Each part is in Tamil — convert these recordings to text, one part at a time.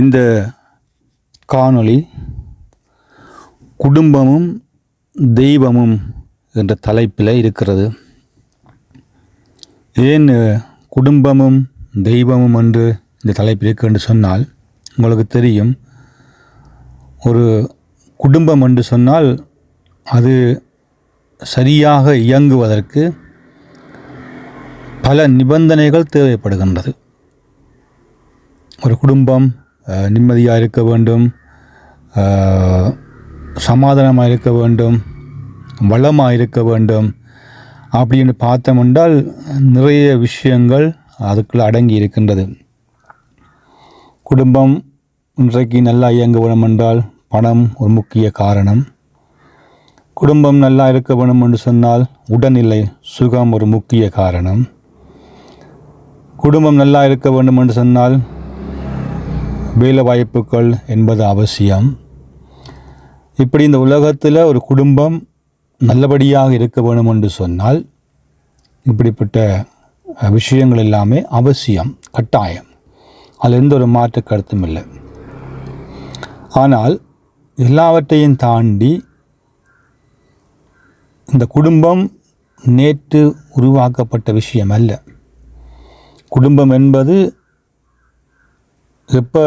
இந்த காணொளி குடும்பமும் தெய்வமும் என்ற தலைப்பில் இருக்கிறது. ஏன் குடும்பமும் தெய்வமும் என்று இந்த தலைப்பில் இருக்கு என்று சொன்னால் உங்களுக்கு தெரியும் ஒரு குடும்பம் என்று சொன்னால் அது சரியாக இயங்குவதற்கு பல நிபந்தனைகள் தேவைப்படுகின்றது. ஒரு குடும்பம் நிம்மதியாக இருக்க வேண்டும். சமாதானமாக இருக்க வேண்டும். வளமாக இருக்க வேண்டும். அப்படின்னு பார்த்தோம் என்றால் நிறைய விஷயங்கள் அதுக்குள்ளே அடங்கி இருக்கின்றது. குடும்பம் இன்றைக்கு நல்லா இயங்க வேணும் என்றால் பணம் ஒரு முக்கிய காரணம். குடும்பம் நல்லா இருக்க வேணும் என்று சொன்னால் உடல்நிலை சுகம் ஒரு முக்கிய காரணம். குடும்பம் நல்லா இருக்க வேண்டும் என்று சொன்னால் வேலை வாய்ப்புகள் என்பது அவசியம். இப்படி இந்த உலகத்தில் ஒரு குடும்பம் நல்லபடியாக இருக்க வேணும் என்று சொன்னால் இப்படிப்பட்ட விஷயங்கள் எல்லாமே அவசியம் கட்டாயம். அதில் எந்த ஒரு மாற்று கருத்தும் இல்லை. ஆனால் எல்லாவற்றையும் தாண்டி இந்த குடும்பம் நேற்று உருவாக்கப்பட்ட விஷயம் அல்ல. குடும்பம் என்பது எப்போ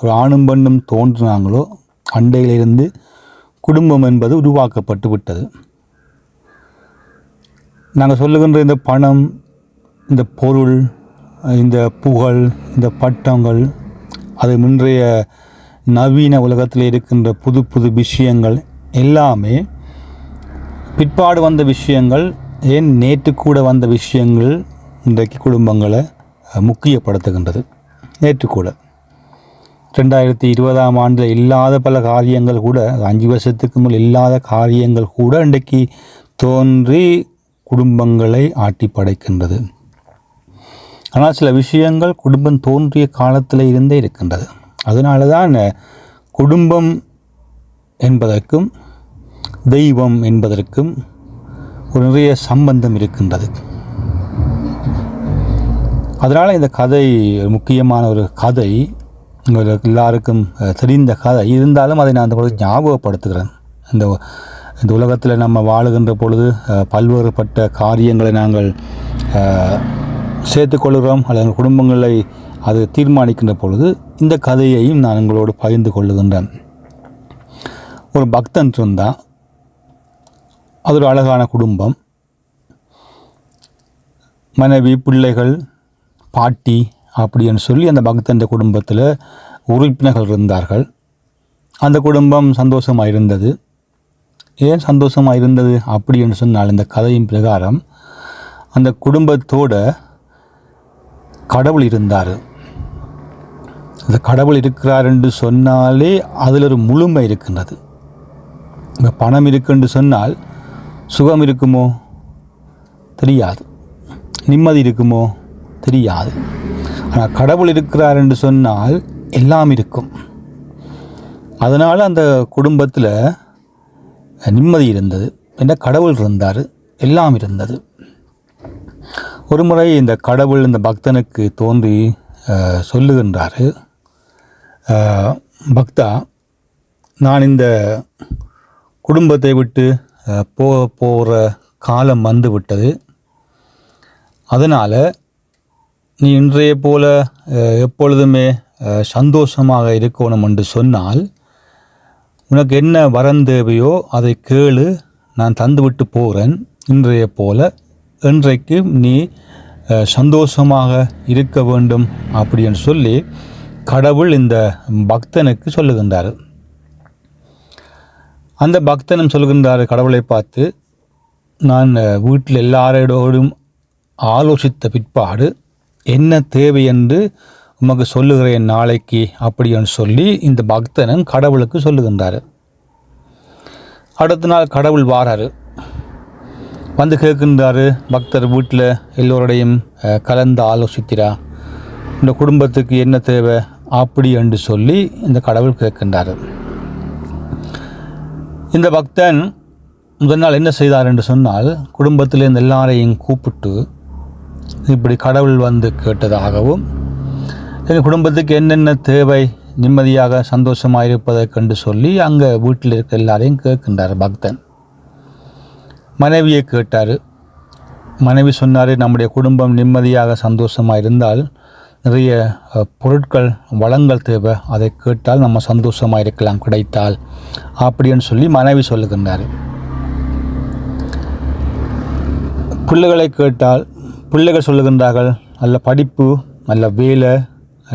ஒரு ஆணும் பெண்ணும் தோன்றினாங்களோ அண்டையிலிருந்து குடும்பம் என்பது உருவாக்கப்பட்டு விட்டது. நாங்கள் சொல்லுகின்ற இந்த பணம் இந்த பொருள் இந்த புகழ் இந்த பட்டங்கள் அது முன்றைய நவீன உலகத்தில் இருக்கின்ற புது புது விஷயங்கள் எல்லாமே பிற்பாடு வந்த விஷயங்கள் ஏன் நேற்று கூட வந்த விஷயங்கள் இன்றைக்கு குடும்பங்களை முக்கியப்படுத்துகின்றது. நேற்று கூட ரெண்டாயிரத்தி இருபதாம் ஆண்டில் இல்லாத பல காரியங்கள் கூட அஞ்சு வருஷத்துக்கு மேல் இல்லாத காரியங்கள் கூட இன்றைக்கு தோன்றி குடும்பங்களை ஆட்டி படைக்கின்றது. ஆனால் சில விஷயங்கள் குடும்பம் தோன்றிய காலத்தில் இருந்தே இருக்கின்றது. அதனால தான் குடும்பம் என்பதற்கும் தெய்வம் என்பதற்கும் ஒரு நிறைய சம்பந்தம் இருக்கின்றது. அதனால் இந்த கதை முக்கியமான ஒரு கதை. உங்களுக்கு எல்லாருக்கும் தெரிந்த கதை. இருந்தாலும் அதை நான் அந்த பொழுது ஞாபகப்படுத்துகிறேன். இந்த இந்த உலகத்தில் நம்ம வாழுகின்ற பொழுது பல்வேறுபட்ட காரியங்களை நாங்கள் சேர்த்துக்கொள்கிறோம். அல்லது குடும்பங்களை அது தீர்மானிக்கின்ற பொழுது இந்த கதையையும் நான் உங்களோடு பகிர்ந்து கொள்ளுகின்றேன். ஒரு பக்தன் இருந்தான் அது ஒரு அழகான குடும்பம். மனைவி பிள்ளைகள் பாட்டி அப்படின்னு சொல்லி அந்த பக்தன் குடும்பத்தில் உறுப்பினர்கள் இருந்தார்கள். அந்த குடும்பம் சந்தோஷமாக இருந்தது ஏன் சந்தோஷமாக இருந்தது அப்படின்னு சொன்னால் இந்த கதையின் பிரகாரம் அந்த குடும்பத்தோட கடவுள் இருந்தார். அந்த கடவுள் இருக்கிறார் என்று சொன்னாலே அதில் ஒரு முழுமை இருக்கின்றது. இப்போ பணம் இருக்குன்னு சொன்னால் சுகம் இருக்குமோ? தெரியாது. நிம்மதி இருக்குமோ? தெரியாது. ஆனால் கடவுள் இருக்கிறார் என்று சொன்னால் எல்லாம் இருக்கும். அதனால் அந்த குடும்பத்தில் நிம்மதி இருந்தது. என்ற கடவுள் இருந்தார். எல்லாம் இருந்தது. ஒரு முறை இந்த கடவுள் இந்த பக்தனுக்கு தோன்றி சொல்லுகின்றார். பக்தா நான் இந்த குடும்பத்தை விட்டு போ போகிற காலம் வந்து விட்டது அதனால் நீ இன்றைய போல எப்பொழுதுமே சந்தோஷமாக இருக்கணும் என்று சொன்னால் உனக்கு என்ன வரம் தேவையோ அதை கேளு நான் தந்துவிட்டு போகிறேன் இன்றைய போல. இன்றைக்கு நீ சந்தோஷமாக இருக்க வேண்டும் அப்படின்னு சொல்லி கடவுள் இந்த பக்தனுக்கு சொல்லுகின்றார். அந்த பக்தனும் சொல்கின்றார் கடவுளை பார்த்து நான் வீட்டில் எல்லாரோடும் ஆலோசித்த பிற்பாடு என்ன தேவை என்று உமக்கு சொல்லுகிறேன் நாளைக்கு அப்படின்னு சொல்லி இந்த பக்தனும் கடவுளுக்கு சொல்லுகின்றார். அடுத்த நாள் கடவுள் வாராரு. வந்து கேட்கின்றாரு பக்தர் வீட்டில் எல்லோருடையும் கலந்து ஆலோசிக்கிறா இந்த குடும்பத்துக்கு என்ன தேவை அப்படி என்று சொல்லி இந்த கடவுள் கேட்கின்றாரு. இந்த பக்தன் முதல் நாள் என்ன செய்தார் என்று சொன்னால் குடும்பத்தில் இந்த எல்லாரையும் கூப்பிட்டு இப்படி கடவுள் வந்து கேட்டதாகவும் எங்கள் குடும்பத்துக்கு என்னென்ன தேவை நிம்மதியாக சந்தோஷமாக இருப்பதற்கென்று சொல்லி அங்கே வீட்டில் இருக்க எல்லாரையும் கேட்கின்றார் பக்தன். மனைவியை கேட்டார். மனைவி சொன்னார் நம்முடைய குடும்பம் நிம்மதியாக சந்தோஷமாக இருந்தால் நிறைய பொருட்கள் வளங்கள் தேவை. அதை கேட்டால் நம்ம சந்தோஷமாக இருக்கலாம் கிடைத்தால். அப்படின்னு சொல்லி மனைவி சொல்லுகின்றார். பிள்ளைகளை கேட்டால் பிள்ளைகள் சொல்லுகின்றார்கள் நல்ல படிப்பு நல்ல வேலை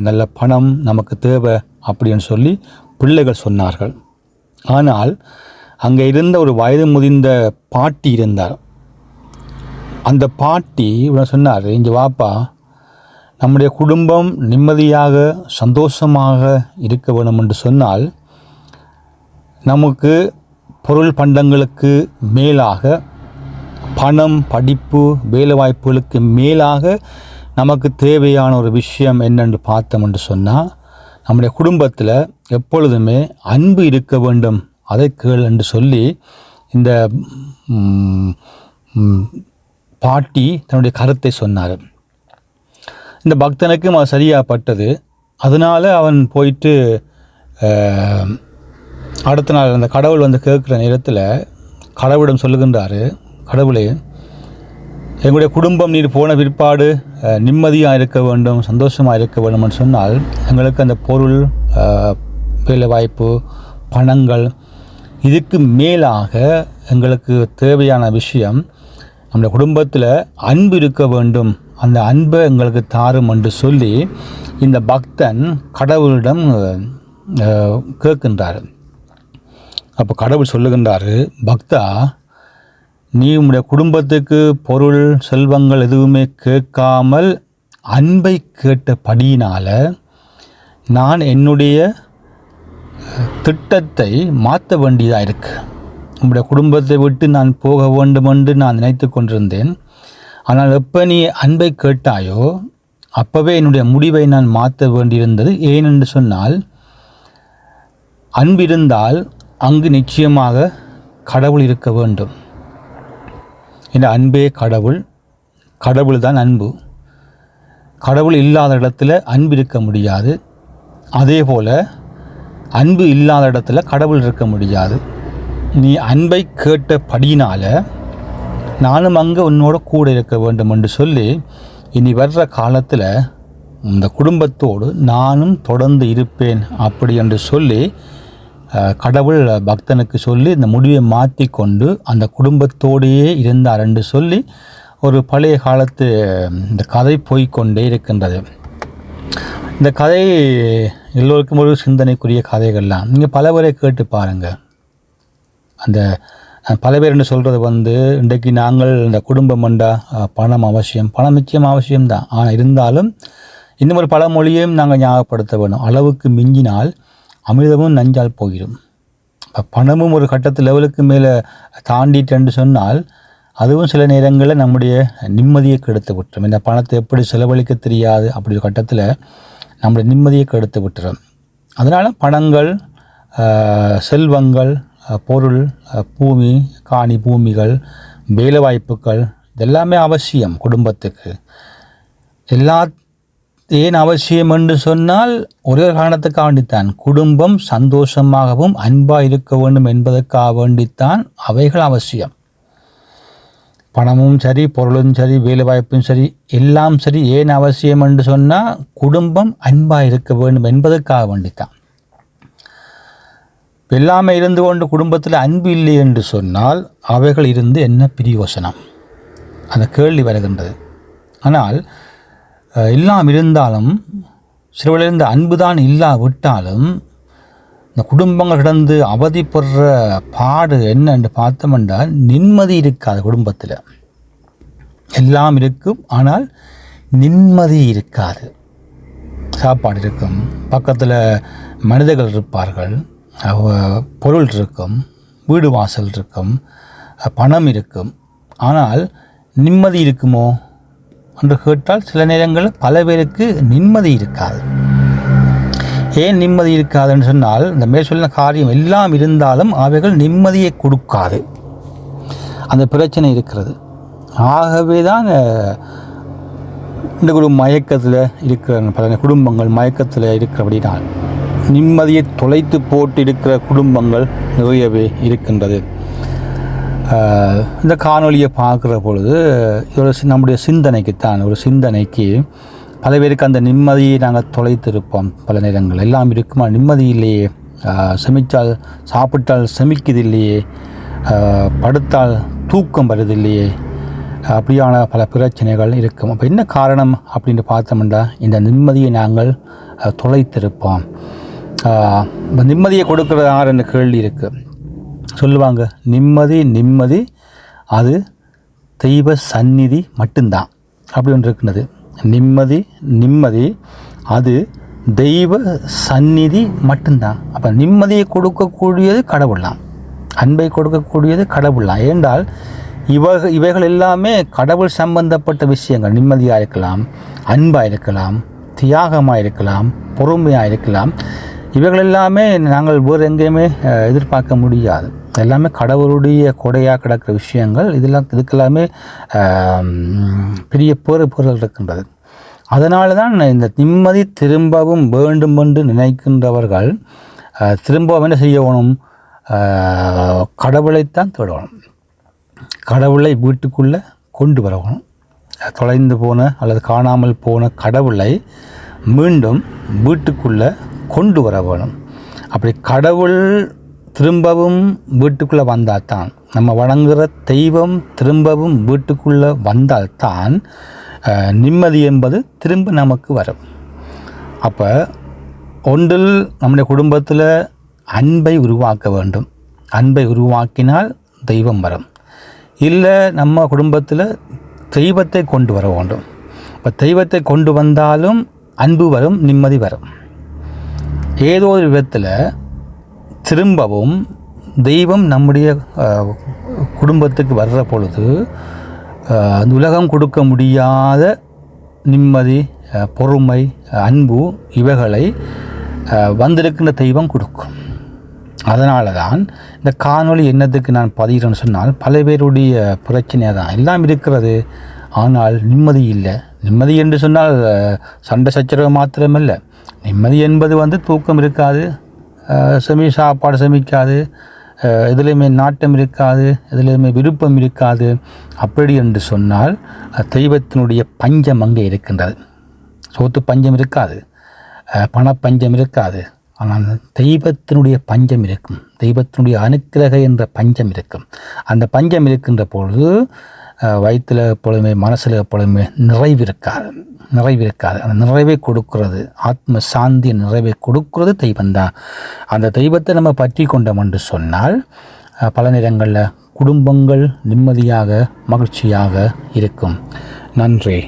நல்ல பணம் நமக்கு தேவை அப்படின்னு சொல்லி பிள்ளைகள் சொன்னார்கள். ஆனால் அங்கே இருந்த ஒரு வயது முதிர்ந்த பாட்டி இருந்தார். அந்த பாட்டி இவன் சொன்னார் இங்கே வாப்பா நம்முடைய குடும்பம் நிம்மதியாக சந்தோஷமாக இருக்க வேணும் என்று சொன்னால் நமக்கு பொருள் பண்டங்களுக்கு மேலாக பணம் படிப்பு வேலைவாய்ப்புகளுக்கு மேலாக நமக்கு தேவையான ஒரு விஷயம் என்னென்று பார்த்தோம் என்று சொன்னால் நம்முடைய குடும்பத்தில் எப்பொழுதுமே அன்பு இருக்க வேண்டும். அதை கேள் என்று சொல்லி இந்த பாட்டி தன்னுடைய கருத்தை சொன்னார் இந்த பக்தனுக்கும் அது சரியாக பட்டது அதனால் அவன் போயிட்டு அடுத்த நாள் அந்த கடவுள் வந்து கேட்குற நேரத்தில் கடவுளிடம் சொல்லுகின்றாரு கடவுளே எங்களுடைய குடும்பம் நீர் போன பிற்பாடு நிம்மதியாக இருக்க வேண்டும் சந்தோஷமாக இருக்க வேண்டும்னு சொன்னால் எங்களுக்கு அந்த பொருள் வேலைவாய்ப்பு பணங்கள் இதுக்கு மேலாக எங்களுக்கு தேவையான விஷயம் நம்முடைய குடும்பத்தில் அன்பு இருக்க வேண்டும். அந்த அன்பை எங்களுக்கு தாரும் என்று சொல்லி இந்த பக்தன் கடவுளிடம் கேட்கின்றார். அப்போ கடவுள் சொல்லுகின்றாரு பக்தா நீ உம்முடைய குடும்பத்துக்கு பொருள் செல்வங்கள் எதுவுமே கேட்காமல் அன்பை கேட்டபடியினால் நான் என்னுடைய திட்டத்தை மாற்ற வேண்டியதாக இருக்குது உம்முடைய குடும்பத்தை விட்டு நான் போக வேண்டும் என்று நான் நினைத்து கொண்டிருந்தேன். ஆனால் எப்போ நீ அன்பை கேட்டாயோ அப்போவே என்னுடைய முடிவை நான் மாற்ற வேண்டியிருந்தது. ஏன் என்று சொன்னால் அன்பிருந்தால் அங்கு நிச்சயமாக கடவுள் இருக்க வேண்டும். இந்த அன்பே கடவுள். கடவுள் தான் அன்பு. கடவுள் இல்லாத இடத்துல அன்பு இருக்க முடியாது. அதே போல் அன்பு இல்லாத இடத்துல கடவுள் இருக்க முடியாது. நீ அன்பை கேட்டபடியினால் நானும் அங்கே உன்னோட கூட இருக்க வேண்டும் என்று சொல்லி இனி வர்ற காலத்தில் இந்த குடும்பத்தோடு நானும் தொடர்ந்து இருப்பேன் அப்படி என்று சொல்லி கடவுள் பக்தனுக்கு சொல்லி இந்த முடிவை மாற்றி கொண்டு அந்த குடும்பத்தோடையே இருந்தார் என்று சொல்லி ஒரு பழைய காலத்து இந்த கதை போய்க்கொண்டே இருக்கின்றது. இந்த கதை எல்லோருக்கும் ஒரு சிந்தனைக்குரிய கதைகள்லாம். நீங்கள் பல பேரை கேட்டு பாருங்கள் அந்த பல பேர் என்று சொல்கிறது வந்து இன்றைக்கு நாங்கள் இந்த குடும்பம் என்றால் பணம் அவசியம். பணம் நிச்சயம் அவசியம்தான். ஆனால் இருந்தாலும் இன்னும் ஒரு பழமொழியையும் நாங்கள் ஞாபகப்படுத்த வேணும் அளவுக்கு மிஞ்சினால் அமிர்தமும் நஞ்சால் போயிடும் இப்போ பணமும் ஒரு கட்டத்து லெவலுக்கு மேலே தாண்டிட்டேன்னு சொன்னால் அதுவும் சில நேரங்களில் நம்முடைய நிம்மதியை கெடுத்து விட்டுரும். இந்த பணத்தை எப்படி செலவழிக்க தெரியாது அப்படி ஒரு கட்டத்தில் நம்முடைய நிம்மதியை கெடுத்து விட்டுரும். அதனால் பணங்கள் செல்வங்கள் பொருள் பூமி காணி பூமிகள் வேலைவாய்ப்புகள் இதெல்லாமே அவசியம் குடும்பத்துக்கு. எல்லா ஏன் அவசியம் என்று சொன்னால் ஒரே ஒரு காரணத்துக்காக வேண்டித்தான் குடும்பம் சந்தோஷமாகவும் அன்பாக இருக்க வேண்டும் என்பதற்காக வேண்டித்தான் அவைகள் அவசியம். பணமும் சரி பொருளும் சரி வேலைவாய்ப்பும் சரி எல்லாம் சரி ஏன் அவசியம் என்று சொன்னால் குடும்பம் அன்பாக இருக்க வேண்டும் என்பதற்காக வேண்டித்தான். எல்லாமே இருந்து கொண்டு குடும்பத்தில் அன்பு இல்லை என்று சொன்னால் அவைகள் இருந்து என்ன பிரியோசனம்? அந்த கேள்வி வருகின்றது. ஆனால் அஹ், இருந்தாலும் சிறுவலிருந்த அன்பு தான் இல்லாவிட்டாலும் இந்த குடும்பங்கள் கிடந்து அவதிப்படுற பாடு என்னன்னு என்று நிம்மதி இருக்காது குடும்பத்தில். எல்லாம் இருக்கும் ஆனால் நிம்மதி இருக்காது. சாப்பாடு இருக்கும் பக்கத்தில் மனிதர்கள் இருப்பார்கள் பொருள் இருக்கும் வீடு வாசல் இருக்கும் பணம் இருக்கும். ஆனால் நிம்மதி இருக்குமோ? என்று கேட்டால் சில நேரங்களில் பல பேருக்கு நிம்மதி இருக்காது. ஏன் நிம்மதி இருக்காதுன்னு சொன்னால் இந்த மேல் காரியம் எல்லாம் இருந்தாலும் அவைகள் நிம்மதியை கொடுக்காது. அந்த பிரச்சனை இருக்கிறது. ஆகவே தான் இந்த குடும்ப மயக்கத்தில் இருக்கிற பல குடும்பங்கள் மயக்கத்தில் இருக்கிறபடினால் நிம்மதியை தொலைத்து போட்டு இருக்கிற குடும்பங்கள் நிறையவே இருக்கின்றது. இந்த காணொலியை பார்க்குற பொழுது ஒரு சி- நம்முடைய சிந்தனைக்குத்தான் ஒரு சிந்தனைக்கு பல பேருக்கு அந்த நிம்மதியை நாங்கள் தொலைத்திருப்போம் பல நேரங்கள். எல்லாம் இருக்குமா? நிம்மதி இல்லையே. ஆஹ் சாப்பிட்டால் செமிக்குது இல்லையே படுத்தால் தூக்கம் வருது இல்லையே அப்படியான பல பிரச்சனைகள் இருக்கும். அப்போ என்ன காரணம் அப்படின்னு பார்த்தோம்னா இந்த நிம்மதியை நாங்கள் தொலைத்திருப்போம். நிம்மதியை கொடுக்குறது யாருன்னு கேள்வி இருக்குது சொல்லுவாங்க. நிம்மதி நிம்மதி அது தெய்வ சந்நிதி மட்டும்தான். அப்படி ஒன்று இருக்கிறது நிம்மதி நிம்மதி அது தெய்வ சந்நிதி மட்டும்தான். அப்போ நிம்மதியை கொடுக்கக்கூடியது கடவுள்லாம் அன்பை கொடுக்கக்கூடியது கடவுள்லாம் ஏண்டால் இவ இவைகள் எல்லாமே கடவுள் சம்பந்தப்பட்ட விஷயங்கள். நிம்மதியாக இருக்கலாம் அன்பாக இருக்கலாம் தியாகமாக இருக்கலாம் பொறுமையாக இருக்கலாம் இவைகள் எல்லாமே நாங்கள் வேறு எங்கேயுமே எதிர்பார்க்க முடியாது. எல்லாமே கடவுளுடைய கொடையாக கிடக்கிற விஷயங்கள் இதெல்லாம் இதுக்கெல்லாமே பெரிய பேறு பொருள் இருக்கின்றது. அதனால தான் இந்த நிம்மதி திரும்பவும் வேண்டும் என்று நினைக்கின்றவர்கள் திரும்பவும் என்ன செய்யணும் கடவுளைத்தான் தேடணும். கடவுளை வீட்டுக்குள்ளே கொண்டு வரணும் தொலைந்து போன அல்லது காணாமல் போன கடவுளை மீண்டும் வீட்டுக்குள்ளே கொண்டு வர வேணும். அப்படி கடவுள் திரும்பவும் வீட்டுக்குள்ளே வந்தால்தான் நம்ம வணங்குகிற தெய்வம் திரும்பவும் வீட்டுக்குள்ளே வந்தால்தான் தான் நிம்மதி என்பது திரும்ப நமக்கு வரும். அப்போ ஒன்றில் நம்முடைய குடும்பத்தில் அன்பை உருவாக்க வேண்டும். அன்பை உருவாக்கினால் தெய்வம் வரும். இல்லை நம்ம குடும்பத்தில் தெய்வத்தை கொண்டு வர வேண்டும். இப்போ தெய்வத்தை கொண்டு வந்தாலும் அன்பு வரும் நிம்மதி வரும். ஏதோ ஒரு விதத்தில் திரும்பவும் தெய்வம் நம்முடைய குடும்பத்துக்கு வர்ற பொழுது அந்த உலகம் கொடுக்க முடியாத நிம்மதி பொறுமை அன்பு இவைகளை வந்திருக்கின்ற தெய்வம் கொடுக்கும். அதனால தான் இந்த காணொளி என்னத்துக்கு நான் பதிகிறேன்னு சொன்னால் பல பேருடைய பிரச்சனையாக தான் எல்லாம் இருக்கிறது ஆனால் நிம்மதி இல்லை. நிம்மதி என்று சொன்னால் சண்டை சச்சரவு மாத்திரமில்லை. நிம்மதி என்பது வந்து தூக்கம் இருக்காது. செமி சாப்பாடு செமிக்காது. எதுலேயுமே நாட்டம் இருக்காது எதுலேயுமே விருப்பம் இருக்காது. அப்படி என்று சொன்னால் தெய்வத்தினுடைய பஞ்சம் அங்கே இருக்கின்றது. சொத்து பஞ்சம் இருக்காது. அஹ், பணப்பஞ்சம் இருக்காது. ஆனால் தெய்வத்தினுடைய பஞ்சம் இருக்கும். தெய்வத்தினுடைய அனுக்கிரக என்ற பஞ்சம் இருக்கும். அந்த பஞ்சம் இருக்கின்ற பொழுது வயிற்றில் எப்பொழுதுமே மனசில் எப்பொழுதுமே நிறைவு இருக்காது நிறைவு இருக்காது அந்த நிறைவை கொடுக்கிறது ஆத்ம சாந்தி நிறைவை கொடுக்கிறது தெய்வம்தான். அந்த தெய்வத்தை நம்ம பற்றி கொண்டோம் என்று சொன்னால் பல நேரங்களில் குடும்பங்கள் நிம்மதியாக மகிழ்ச்சியாக இருக்கும். நன்றி.